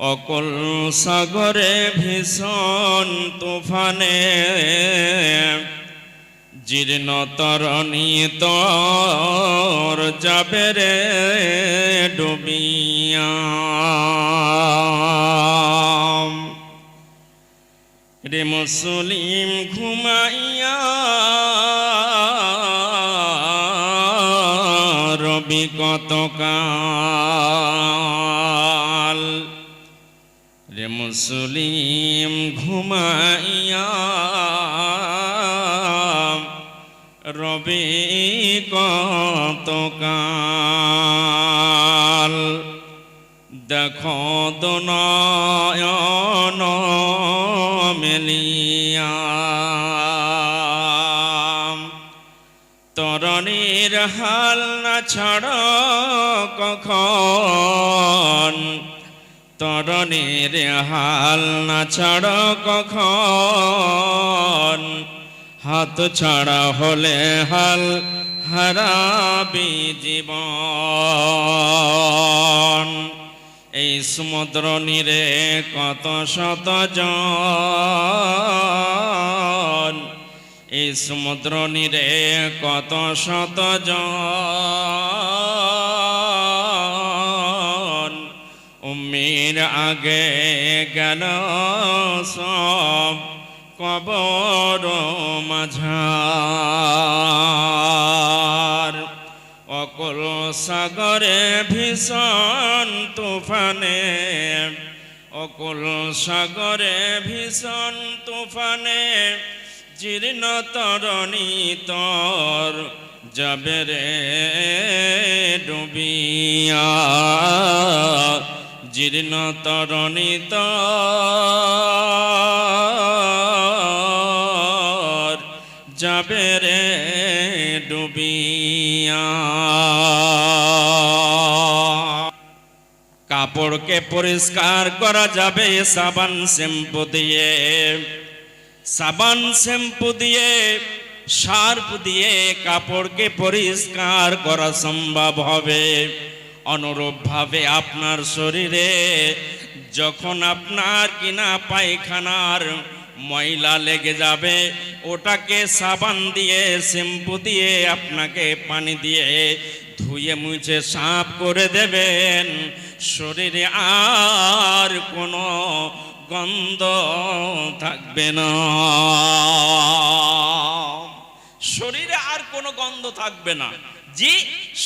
অকল সাগরে ভীষণ তুফানে। জীর্ণ তরণী তর যাবে রে ডুবিয়া। রে মুসলিম ঘুমাইয়া, রবি কতকাল মুসলিম ঘুমাইয়া রবি কতকাল দেখো দনয়ন মেলিয়া। তরণীর হাল না ছাড় কখন? তরণীর হাল না ছাড় কখন? হাত ছাড়া হলে হাল হারাবি জীবন। এই সমুদ্র নীরে কত শত জন? এই সমুদ্র নীরে কত শত জন? উম্মির আগে গেল সব কবর মাঝার। অকল সাগরে ভীষণ তুফানে, অকল সাগরে ভীষণ তুফানে, জীর্ণ তরণী তর যাবে রে ডুবিয়া। জীর্ণ তরণী তর যাবে রে ডুবিয়া। কাপড়কে পরিষ্কার করা যাবে, সাবান শ্যাম্পু দিয়ে। সাবান শ্যাম্পু দিয়ে সার্প দিয়ে কাপড়কে পরিষ্কার করা সম্ভব হবে। অনুরূপভাবে আপনার শরীরে যখন আপনার কিনা পায়খানার ময়লা লেগে যাবে, ওটাকে সাবান দিয়ে, শ্যাম্পু দিয়ে, আপনাকে পানি দিয়ে ধুয়ে মুছে সাফ করে দেবেন। শরীরে আর কোনো গন্ধ থাকবে না। শরীরে আর কোনো গন্ধ থাকবে না।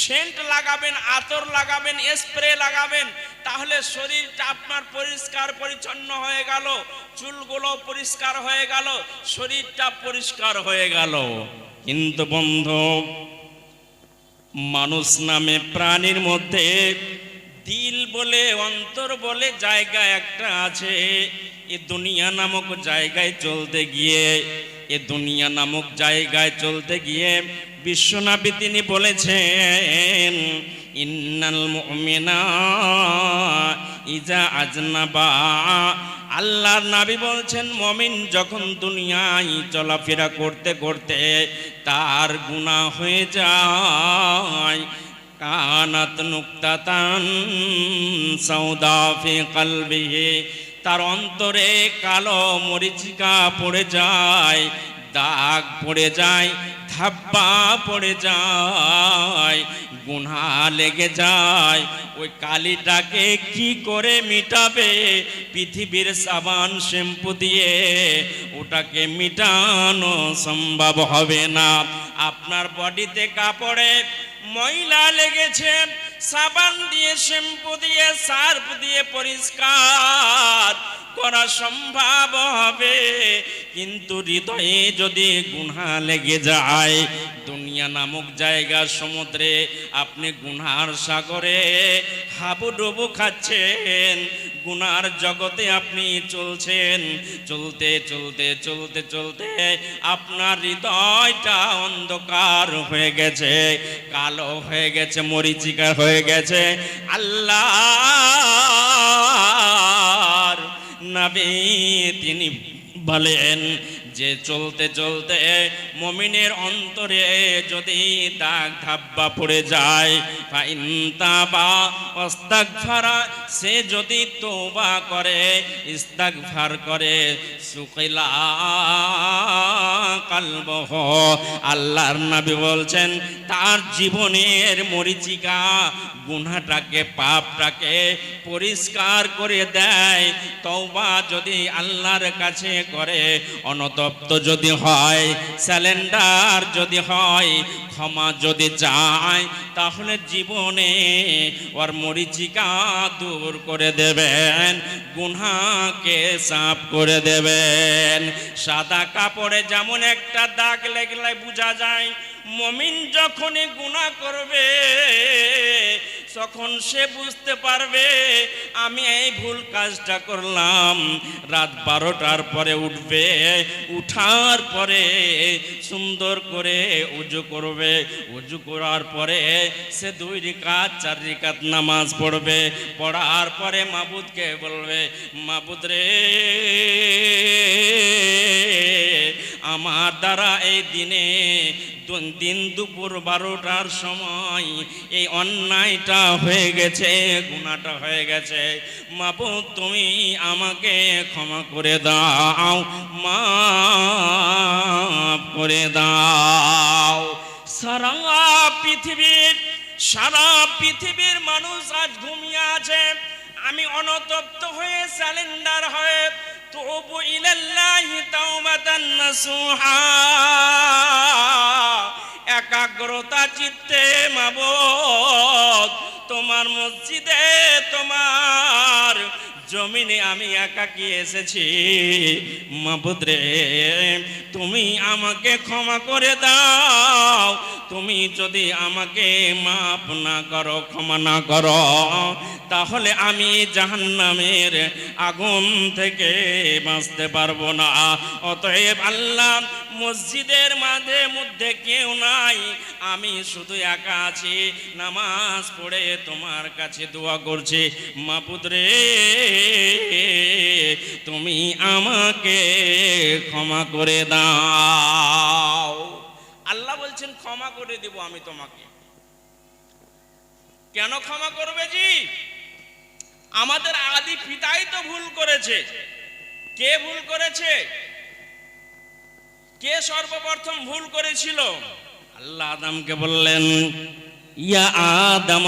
সেন্ট লাগাবেন, আতর লাগাবেন, স্প্রে লাগাবেন, তাহলে শরীরটা আপনার পরিষ্কার পরিচ্ছন্ন হয়ে গেল, চুলগুলো পরিষ্কার হয়ে গেল, শরীরটা পরিষ্কার হয়ে গেল। কিন্তু বন্ধু, মানুষ নামে প্রাণীর মধ্যে দিল বলে, অন্তর বলে জায়গা একটা আছে। এ দুনিয়া নামক জায়গায় চলতে গিয়ে এ দুনিয়া নামক জায়গায় চলতে গিয়ে বিশ্বনাবী তিনি বলেছেন, ইন্নাল মুমিনা ইজা আজনাবা। আল্লাহর নাবি বলছেন, মমিন যখন দুনিয়ায় চলাফেরা করতে করতে তার গুনাহ হয়ে যায়। কানাত নুক্তাতান সৌদা ফি কলবিহি। তার অন্তরে কালো মরিচিকা পড়ে যায়, দাগ পড়ে যায় থাব্বা পড়ে যায় গুনহা লেগে যায়। ওই কালিটাকে কি করে মিটাবে? পৃথিবীর সাবান শ্যাম্পু দিয়ে ওটাকে মিটানো সম্ভব হবে না। আপনার বডিতে কাপড়ে ময়লা লেগেছে, সাবান দিয়ে, শ্যাম্পু দিয়ে, সার্ফ দিয়ে পরিষ্কার করা সম্ভব হবে। কিন্তু হৃদয়ে যদি গুনহা লেগে যায়, দুনিয়া নামক জায়গা সমুদ্রে আপনি গুনহার সাগরে হাবুডুবু খাচ্ছেন গুনার জগতে আপনি চলছেন। চলতে চলতে চলতে চলতে আপনার হৃদয়টা অন্ধকার হয়ে গেছে, কালো হয়ে গেছে, মরিচিকা হয়ে গেছে। আল্লাহ নাবি তিনি বলেন যে চলতে চলতে মমিনের অন্তরে যদি দাগ ধাব্বা পড়ে যায়, ফাইন্তাবা অস্তাগফারা সে যদি তোবা করে ইস্তাকফার করে, সুকিলা কালবহ। আল্লাহর নবী বলছেন তার জীবনের মরিচিকা, গুনাহটাকে, পাপটাকে পরিষ্কার করে দেয়। তওবা যদি আল্লাহর কাছে করে, অনতপ্ত যদি হয় স্যালেন্ডার যদি হয়, ক্ষমা যদি চায়, তাহলে জীবনে ওর মরিচিকা দূর করে দেবেন গুনাকে সাফ করে দেবেন। সাদা কাপড়ে যেমন একটা দাগ লেগলে বোঝা যায় মমিন যখনই গুণা করবে, তখন সে বুঝতে পারবে, আমি এই ভুল কাজটা করলাম। রাত বারোটার পরে উঠবে, উঠার পরে সুন্দর করে উজু করবে। উজু করার পরে সে দুই রিকাত, চার রিকাত নামাজ পড়বে। পড়ার পরে মাবুদকে বলবে, মাবুদ রে, আমার দ্বারা এই দিনে দিন দুপুর বারোটার সময় এই অন্যায়টা হয়ে গেছে গুণাটা হয়ে গেছে। মাবু তুমি আমাকে ক্ষমা করে দাও, মাফ করে দাও। সারা পৃথিবীর সারা পৃথিবীর মানুষ আজ ঘুমিয়ে আছে। আমি অনতপ্ত হয়ে স্যালেন্ডার হয়ে তবু الله তাওবাতান نصوحا. একাগ্রতা চিত্তে মাবত তোমার মসজিদে তোমার জমিনে আমি একাকি এসেছি? মাবুদ রে তুমি আমাকে ক্ষমা করে দাও। তুমি যদি আমাকে মাফ না করো, ক্ষমা না করো, তাহলে আমি জাহান্নামের আগুন থেকে বাঁচতে পারব না। অতএব আল্লাহ মসজিদের মাঝে মধ্যে কেউ নাই। আমি শুধু একা আছি। নামাজ পড়ে তোমার কাছে দোয়া করছি মাপুত্রে তুমি আমাকে ক্ষমা করে দাও। আল্লাহ বলছেন, ক্ষমা করে দেব আমি তোমাকে। কেন ক্ষমা করবে জি? আমাদের আদি পিতাই তো ভুল করেছে। কে ভুল করেছে? কে সর্বপ্রথম ভুল করেছিল? আল্লাহ আদমকে বললেন, ইয়া আদম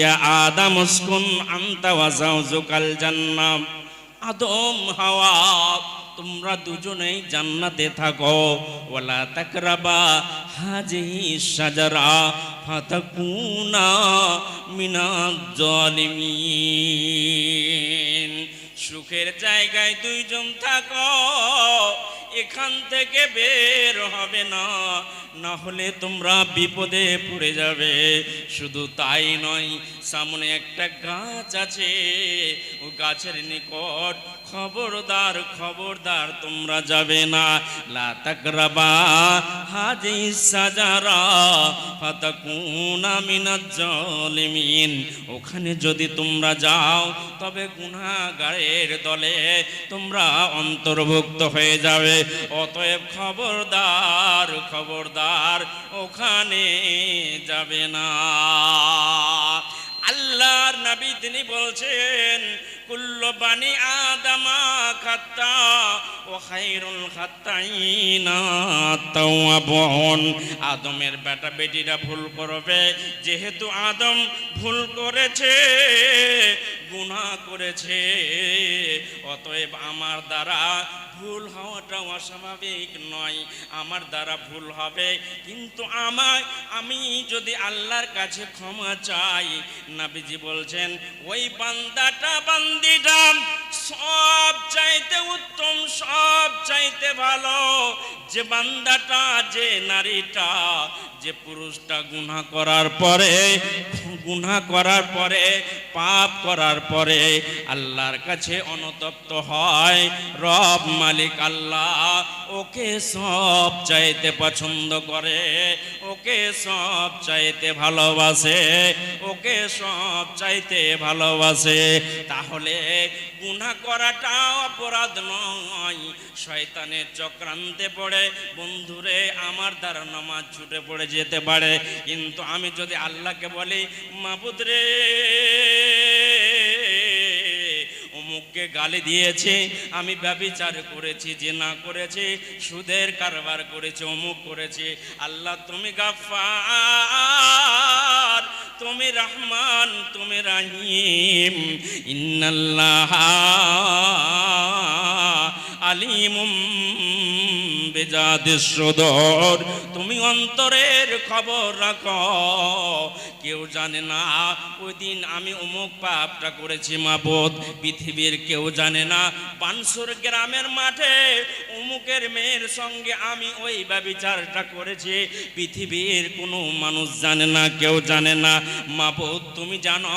ইয়া আদম উসকুন আনতা ওয়া জান্নাম আদম, হাওয়া, তোমরা দুজনেই জান্নাতে থাকো। ওয়ালা তাকরাবা হাজিহি শাজারা, ফাতাকুনা মিনাজ জালিমিন সুখের জায়গায় দুইজন থাকো এখান থেকে বের হবে না। না হলে তোমরা বিপদে পড়ে যাবে। শুধু তাই নয়, সামনে একটা গাছ আছে। ও গাছের নিকট খবরদার খবরদার, তোমরা যাবে না। লা হাজি সাজারা, ফাতাকুনা মিনাজ জালিমিন। ওখানে যদি তোমরা যাও, তবে গুনাহগারের দলে তোমরা অন্তর্ভুক্ত হয়ে যাবে। অতএব খবরদার খবরদার, ওখানে যাবে না। আল্লাহর নবী তিনি বলছেন কুল্ল বানি আদামা খাত্তা ও খাইরুল খাত্তাইনা তাওয়াবুন। আদমের বেটা বেটিরা ভুল করবে, যেহেতু আদম ভুল করেছে, গুনাহ করেছে, অতএব আমার দ্বারা ভুল হওয়াটা অস্বাভাবিক নয়, আমার দ্বারা ভুল হবে। কিন্তু আমার, আমি যদি আল্লাহর কাছে ক্ষমা চাই, নাবিজি বলছেন, ওই বান্দাটা বান্দিটা সব চাইতে উত্তম, সব চাইতে ভালো। যে বান্দাটা, যে নারীটা, যে পুরুষটা গুনাহ করার পরে, গুনাহ করার পরে, পাপ করার পরে আল্লাহর কাছে অনতপ্ত হয়। রব মালিক আল্লাহ ওকে সব চাইতে পছন্দ করে, ওকে সব চাইতে ভালোবাসে। ওকে সব চাইতে ভালোবাসে। তাহলে গুনাহ করাটা অপরাধ নয়। শয়তানের চক্রান্তে পড়ে, বন্ধুরে, আমার দ্বারা নামাজ ছুটে পড়ে যেতে পারে। কিন্তু আমি যদি আল্লাহকে বলি, মাবুদ রে, অমুককে গালি দিয়েছে, আমি ব্যবিচার করেছি, জেনা করেছি, সুদের কারবার করেছি, অমুক করেছি, আল্লাহ তুমি গাফার তুমি রহমান তুমি রাহিম। ইন্নাল্লাহ আলিমুম বেজাদ সুদর। তুমি অন্তরের খবর রাখো। কেউ জানে না। ওই দিন আমি অমুক পাপটা করেছি মাবদ। পৃথিবীর কেউ জানে না। পানসুর গ্রামের মাঠে অমুকের মেয়ের সঙ্গে আমি ওই ব্যবিচারটা করেছি। পৃথিবীর কোনো মানুষ জানে না, কেউ জানে না। মাবদ, তুমি জানো,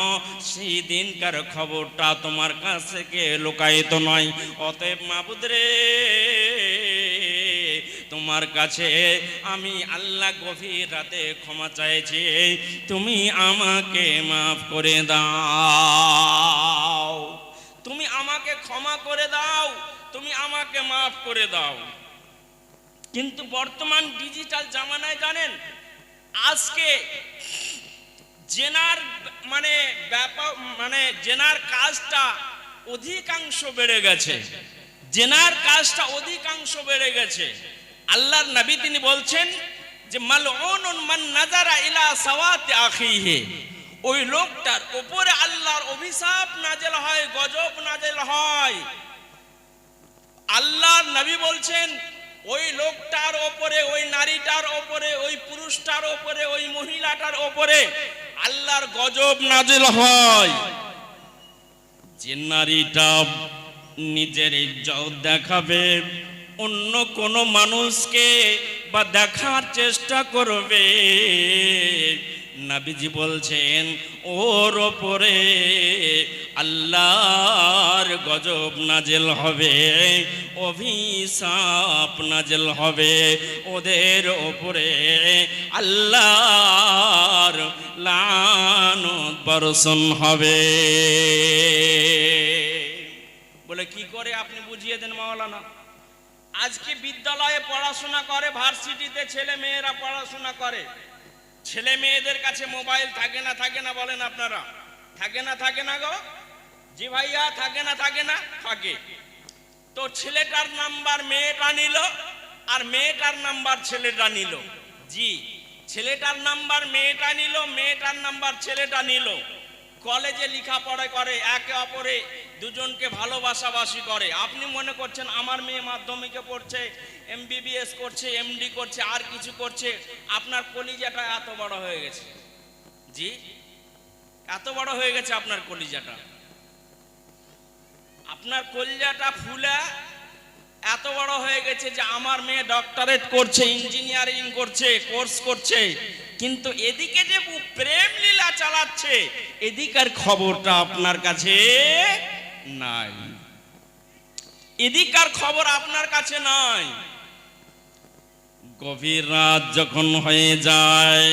সেই দিনকার খবরটা তোমার কাছ থেকে লোকায়িত নয়। অতএব মাবুদ রে তোমার কাছে আমি আল্লাহ গভীর রাতে ক্ষমা চাইছি। তুমি আমাকে মাফ করে দাও। তুমি আমাকে ক্ষমা করে দাও। তুমি আমাকে মাফ করে দাও। কিন্তু বর্তমান ডিজিটাল জামানায় জানেন, আজকে জেনার মানে ব্যাপার মানে জেনার কাজটা অধিকাংশ বেড়ে গেছে। জেনার কাজটা অধিকাংশ বেড়ে গেছে। আল্লাহর নবী তিনি বলছেন যে, মালউনুন মান নাজারা ইলা সাওয়াতি আখিহি। ওই লোকটার উপরে আল্লাহর অভিশাপ নাজেল হয়, গজব নাজেল হয়। আল্লাহর নবী বলছেন, ওই লোকটার ওপরে, ওই নারীটার ওপরে, ওই পুরুষটার ওপরে, ওই মহিলাটার ওপরে আল্লাহর গজব নাজিল হয়। যে নারীটা নিজের ইজ্জত দেখাবে অন্য কোনো মানুষকে বা দেখার চেষ্টা করবে। নাবিজি বলছেন, ওর ওপরে আল্লাহর গজব নাজেল হবে, অভিশাপ নাজেল হবে। ওদের ওপরে আল্লাহর লানত বর্ষণ হবে। বলে কি করে আপনি বুঝিয়ে দেন মাওলানা? আজকে বিদ্যালয়ে পড়াশোনা করে, ভার্সিটিতে ছেলে মেয়েরা পড়াশোনা করে। ছেলে মেয়েদের কাছে মোবাইল থাকে না থাকে না বলেন আপনারা? থাকে না থাকে না গো? জি ভাইয়া, থাকে না থাকে না? থাকে। তো ছেলেটার নাম্বার মেয়েটা নিল, আর মেয়েটার নাম্বার ছেলেটা নিল। জি, ছেলেটার নাম্বার মেয়েটা নিল, মেয়েটার নাম্বার ছেলেটা নিল। কলেজে লেখাপড়া করে, একে অপরে দুজনকে ভালোবাসাবাসি করে। আপনি মনে করছেন আমার মেয়ে মাধ্যমিকে পড়ছে এমবিবিএস করছে এমডি করছে, আর কিছু করছে, আপনার কলিজাটা এত বড় হয়ে গেছে। জি? এত বড় হয়ে গেছে আপনার কলিজাটা। আপনার কলিজাটা ফুলে এত বড় হয়ে গেছে যে আমার মেয়ে ডক্টরেট করছে ইঞ্জিনিয়ারিং করছে কোর্স করছে। কিন্তু এদিকে যে প্রেম লীলা চালাচ্ছে, এদিকার খবরটা আপনার কাছে নাই। এদিকার খবর আপনার কাছে নাই। গভীর রাত যখন হয়ে যায়